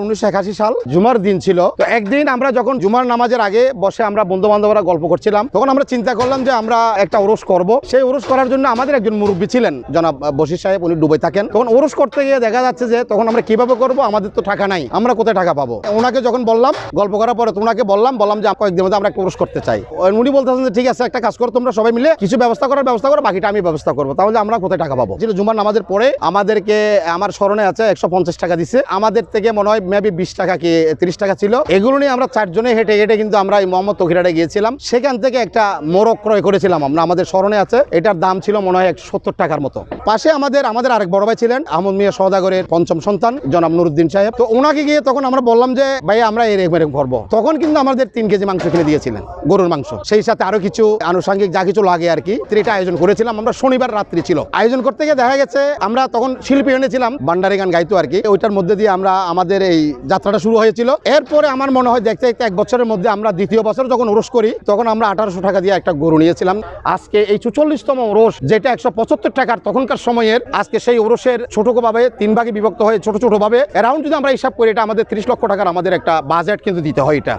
উনিশশো একাশি সাল জুমার দিন ছিল। তো একদিন আমরা যখন জুমার নামাজের আগে বসে আমরা বন্ধু বান্ধবরা গল্প করছিলাম, তখন আমরা চিন্তা করলাম যে আমরা একটা ওরস করব। সেই ওরস করার জন্য আমাদের একজন মুরব্বী ছিলেন, জনাব বশির সাহেব, উনি ডুবে থাকেন। তখন ওরস করতে গিয়ে দেখা যাচ্ছে যে তখন আমরা কীভাবে করব, আমাদের তো টাকা নাই, আমরা কোথায় টাকা পাবো? ওনাকে যখন বললাম, গল্প করার পরে ওনাকে বললাম বললাম যে কয়েকদিনের মধ্যে আমরা একটা ওরস করতে চাই। উনি বলতেছেন যে, ঠিক আছে, একটা কাজ করো, তোমরা সবাই মিলে কিছু ব্যবস্থা করার ব্যবস্থা করো, বাকিটা আমি ব্যবস্থা করব। তাহলে আমরা কোথায় টাকা পাবো? ছিল জুমার নামাজের পরে আমাদেরকে, আমার স্মরণে আছে, একশো পঞ্চাশ টাকা দিছে। আমাদের থেকে মনে হয় মেবি বিশ টাকা কি তিরিশ টাকা ছিল। এগুলো নিয়ে আমরা চারজনে হেঁটে হেঁটে কিন্তু আমরা এই মোহাম্মদ তকিরাটে গিয়েছিলাম। সেখান থেকে একটা মোরগ ক্রয় করেছিলাম আমরা, আমাদের স্মরণে আছে। এটার দাম ছিল মনে হয় এক সত্তর টাকার মতো। পাশে আমাদের আমাদের আরেক বড় ভাই ছিলেন আহমদ মিয়া সওদাগরের পঞ্চম সন্তান, জনাব নুরুদ্দিন সাহেব। তো ওনাকে গিয়ে তখন আমরা বললাম যে, ভাই, আমরা এরকম এরকম করব তখন কিন্তু আমাদের তিন কেজি মাংস কিনে দিয়েছিলেন, গরুর মাংস। সেই সাথে আরও কিছু আনুষঙ্গিক যা কিছু লাগে আর কি এটা আয়োজন করেছিলাম। আমরা শনিবার রাত্রি ছিল। আয়োজন করতে গিয়ে দেখা গেছে, আমরা তখন শিল্পী এনেছিলাম বান্ডারি গান গাইতো আর কি। ওইটার মধ্যে দিয়ে আমরা আমাদের এই যাত্রাটা শুরু হয়েছিল। এরপরে আমার মনে হয় দেখতে দেখতে এক বছরের মধ্যে আমরা দ্বিতীয় বছর যখন ওরস করি, তখন আমরা আঠারোশো টাকা দিয়ে একটা গরু নিয়েছিলাম। আজকে এই চুচল্লিশতম ওরস, যেটা একশো পঁচাত্তর টাকার তখনকার সময়ের, আজকে সেই ওরসের ছোট ভাবে, তিন ভাগে বিভক্ত হয়ে ছোট ছোট ভাবে অ্যারাউন্ড যদি আমরা হিসাব করি, এটা আমাদের তিরিশ লক্ষ টাকার আমাদের একটা বাজেট কিন্তু দিতে হয় এটা।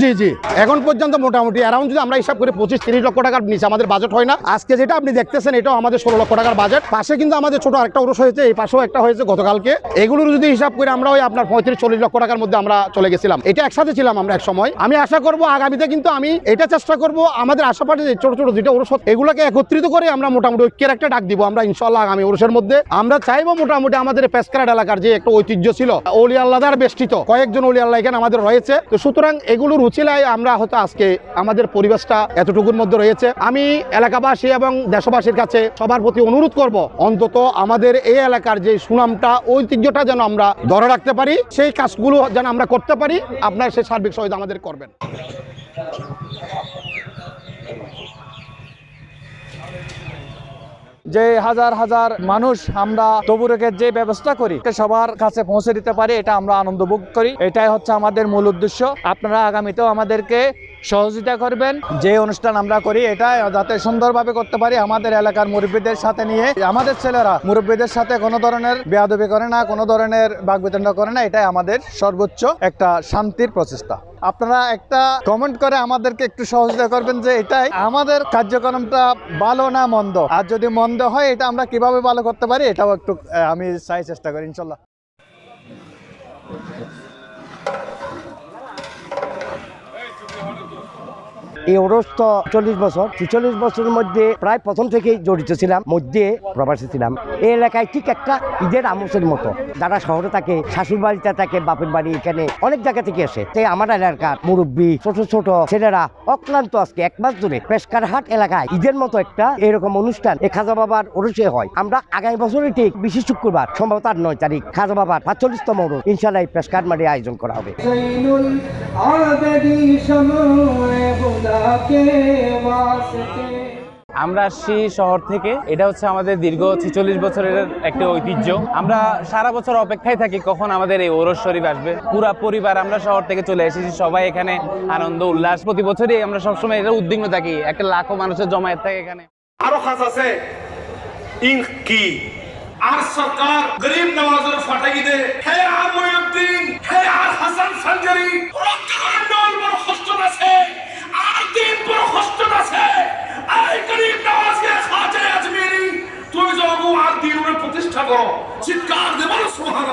জি জি। এখন পর্যন্ত মোটামুটি অ্যারাউন্ড যদি আমরা হিসাব করি, পঁচিশ তিরিশ লক্ষ টাকার নিচে আমাদের বাজেট হয় না। আজকে যেটা আপনি দেখতেছেন, এটাও আমাদের ষোলো লক্ষ টাকার বাজেট পাশে কিন্তু আমাদের ছোট আরেকটা ওরস হয়েছে, এই পাশেও একটা হয়েছে গতকালকে। এগুলোর যদি হিসাব করে আমরা ওই আপনার পঁয়ত্রিশ চল্লিশ লক্ষ টাকার মধ্যে আমরা চলে গেছিলাম। এটা একসাথে ছিলাম আমরা এক সময়। আমি আশা করব আগামীতে কিন্তু আমি এটা চেষ্টা করব, আমাদের আশেপাশে যে ছোট ছোট দুইটা ওরস এগুলোকে একত্রিত করে আমরা মোটামুটি ঐক্যের একটা ডাক দিব আমরা ইনশাল্লাহ আগামী ওরসের মধ্যে। আমরা চাইব মোটামুটি আমাদের পেসকারাট এলাকার যে একটা ঐতিহ্য ছিল, অলি আল্লাহদার বেষ্টিত। কয়েকজন অলি আল্লাহ এখানে আমাদের রয়েছে। তো সুতরাং এগুলোর উচিলায় আমরা হয়তো আজকে আমাদের পরিবেশটা এতটুকুর মধ্যে রয়েছে। আমি এলাকাবাসী এবং দেশবাসীর কাছে সবার প্রতি অনুরোধ করব, অন্তত আমাদের এই এলাকার যে সুনামটা, ঐতিহ্যটা যেন আমরা ধরে রাখতে পারি, সেই কাজগুলো যেন আমরা করতে পারি। আপনার সেই সার্বিক সহায়তা আমাদের করবেন। যে হাজার হাজার মানুষ আমরা তবুরকের যে ব্যবস্থা করি সবার কাছে পৌঁছে দিতে পারি, এটা আমরা আনন্দ ভোগ করি। এটাই হচ্ছে আমাদের মূল উদ্দেশ্য। আপনারা আগামীতেও আমাদেরকে সহযোগিতা করবেন। যে অনুষ্ঠান আমরা করি, এটা যাতে সুন্দরভাবে করতে পারি, আমাদের এলাকার মুরব্বীদের সাথে নিয়ে, আমাদের ছেলেরা মুরব্বীদের সাথে কোনো ধরনের বেয়াদবি করে না, কোনো ধরনের বাগবিতণ্ড করে না, এটাই আমাদের সর্বোচ্চ একটা শান্তির প্রচেষ্টা। আপনারা একটা কমেন্ট করে আমাদেরকে একটু সহযোগিতা করবেন যে এটাই আমাদের কার্যক্রমটা ভালো না মন্দ। আর যদি মন্দ হয়, এটা আমরা কীভাবে ভালো করতে পারি, এটাও একটু আমি চাই চেষ্টা করি, ইনশাল্লাহ। এই ওরস তো চল্লিশ বছর চল্লিশ বছরের মধ্যে প্রায় প্রথম থেকেই জড়িত ছিলাম, মধ্যে প্রবাসী ছিলাম। এই এলাকায় ঠিক একটা ঈদের আমসের মতো। যারা শহরে থাকে শাশুর বাড়িতে থাকে, বাপের বাড়ি এখানে অনেক জায়গা থেকে আসে। তাই আমার এলাকার মুরব্বী, ছোট ছোট ছেলেরা অক্লান্ত আজকে এক মাস ধরে পেশকারহাট এলাকায় ঈদের মতো একটা এরকম অনুষ্ঠান এই খাজা বাবার ওরসে হয়। আমরা আগামী বছরই ঠিক বিশেষ শুক্রবার, সম্ভবত আট নয় তারিখ, খাজা বাবার সাতচল্লিশতম ওরস ইনশাল্লাহ পেশকার মাঠে আয়োজন করা হবে। আমরা আসছি শহর থেকে এটা হচ্ছে আমাদের দীর্ঘ ছেচল্লিশ বছরের একটা ঐতিহ্য। আমরা সারা বছর অপেক্ষায় থাকি কখন আমাদের এই ওরস শরীফ আসবে। পুরা পরিবার আমরা শহর থেকে চলে এসেছি সবাই এখানে আনন্দ উল্লাস। প্রতি বছরই আমরা সবসময় এটা উদ্বিগ্ন থাকি একটা লাখো মানুষের জমায়েত থাকে এখানে। আরও খাস আছে। কি? আর সরকার গরিব নওয়াজের ফাটাই দে হে হে আর প্রতিষ্ঠা করো চিৎকার দেবার সোহান